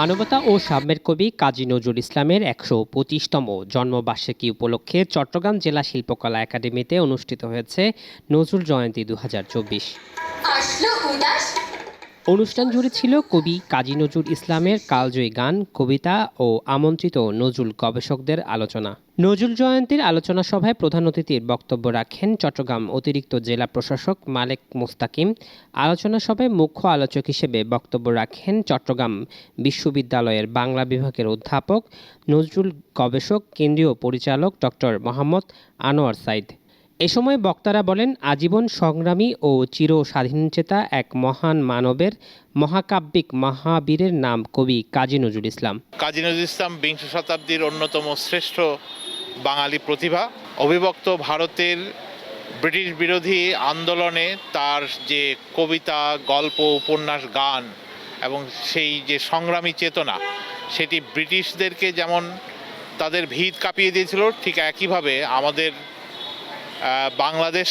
মানবতা ও সাম্যের কবি কাজী নজরুল ইসলামের একশো পঁচিশতম জন্মবার্ষিকী উপলক্ষে চট্টগ্রাম জেলা শিল্পকলা একাডেমিতে অনুষ্ঠিত হয়েছে নজরুল জয়ন্তী দু হাজার উদাস অনুষ্ঠান জুড়ে ছিল কবি কাজী নজরুল ইসলামের কালজয়ী গান, কবিতা ও আমন্ত্রিত নজরুল গবেষকদের আলোচনা। নজরুল জয়ন্তীর আলোচনা সভায় প্রধান অতিথির বক্তব্য রাখেন চট্টগ্রাম অতিরিক্ত জেলা প্রশাসক মালেক মুস্তাকিম। আলোচনা সভায় মুখ্য আলোচক হিসেবে বক্তব্য রাখেন চট্টগ্রাম বিশ্ববিদ্যালয়ের বাংলা বিভাগের অধ্যাপক, নজরুল গবেষক, কেন্দ্রীয় পরিচালক ডক্টর মোহাম্মদ আনোয়ার সাইদ। এ সময় বক্তারা বলেন, আজীবন সংগ্রামী ও চির স্বাধীনচেতা এক মহান মানবের মহাকাব্যিক মহাবীরের নাম কবি কাজী নজরুল ইসলাম। কাজী নজরুল ইসলাম বিংশ শতাব্দীর অন্যতম শ্রেষ্ঠ বাঙালি প্রতিভা। অবিভক্ত ভারতের ব্রিটিশ বিরোধী আন্দোলনে তার যে কবিতা, গল্প, উপন্যাস, গান এবং সেই যে সংগ্রামী চেতনা, সেটি ব্রিটিশদেরকে যেমন তাদের ভিত কাঁপিয়ে দিয়েছিল, ঠিক একইভাবে আমাদের বাংলাদেশ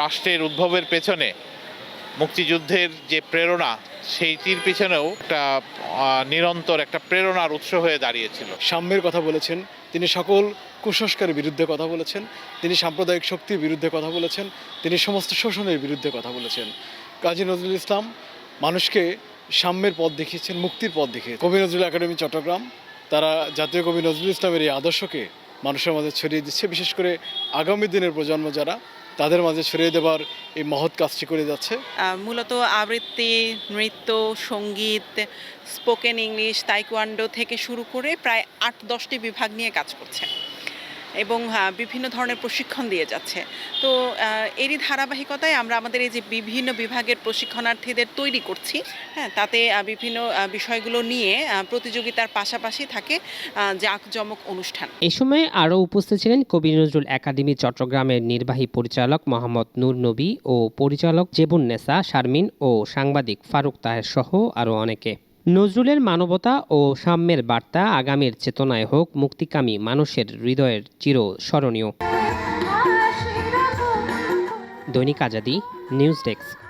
রাষ্ট্রের উদ্ভবের পেছনে মুক্তিযুদ্ধের যে প্রেরণা, সেইটির পিছনেও একটা নিরন্তর একটা প্রেরণার উৎস হয়ে দাঁড়িয়েছিল। সাম্যের কথা বলেছেন, তিনি সকল কুসংস্কারের বিরুদ্ধে কথা বলেছেন, তিনি সাম্প্রদায়িক শক্তির বিরুদ্ধে কথা বলেছেন, তিনি সমস্ত শোষণের বিরুদ্ধে কথা বলেছেন। কাজী নজরুল ইসলাম মানুষকে সাম্যের পথ দেখিয়েছেন, মুক্তির পথ দেখিয়েছেন। কবি নজরুল একাডেমি চট্টগ্রাম, তারা জাতীয় কবি নজরুল ইসলামের এই আদর্শকে মানুষের মাঝে ছড়িয়ে দিচ্ছে। বিশেষ করে আগামী দিনের প্রজন্ম যারা, তাদের মাঝে ছড়িয়ে দেবার এই মহৎ কাজটি করে যাচ্ছে। মূলত আবৃত্তি, নৃত্য, সংগীত, স্পোকেন ইংলিশ, তাইকোয়ান্ডো থেকে শুরু করে প্রায় আট দশটি বিভাগ নিয়ে কাজ করছে। এবং বিভিন্ন ধরনের প্রশিক্ষণ দিয়ে যাচ্ছে। তো এরই ধারাবাহিকতায় আমরা আমাদের এই যে বিভিন্ন বিভাগের প্রশিক্ষণার্থীদের তৈরি করছি হ্যাঁ তাতে বিভিন্ন বিষয়গুলো নিয়ে প্রতিযোগিতার পাশাপাশি থাকে জাঁকজমক অনুষ্ঠান। এ সময় আরও উপস্থিত ছিলেন কবি নজরুল একাডেমি চট্টগ্রামের নির্বাহী পরিচালক মোহাম্মদ নূর নবী ও পরিচালক জেবুন্নেসা শারমিন ও সাংবাদিক ফারুক তাহের সহ আরও অনেকে। নজরুলের মানবতা ও সাম্যের বার্তা আগামীর চেতনায় হোক মুক্তিকামী মানুষের হৃদয়ের চির স্মরণীয় দৈনিক আজাদি নিউজ ডেস্ক।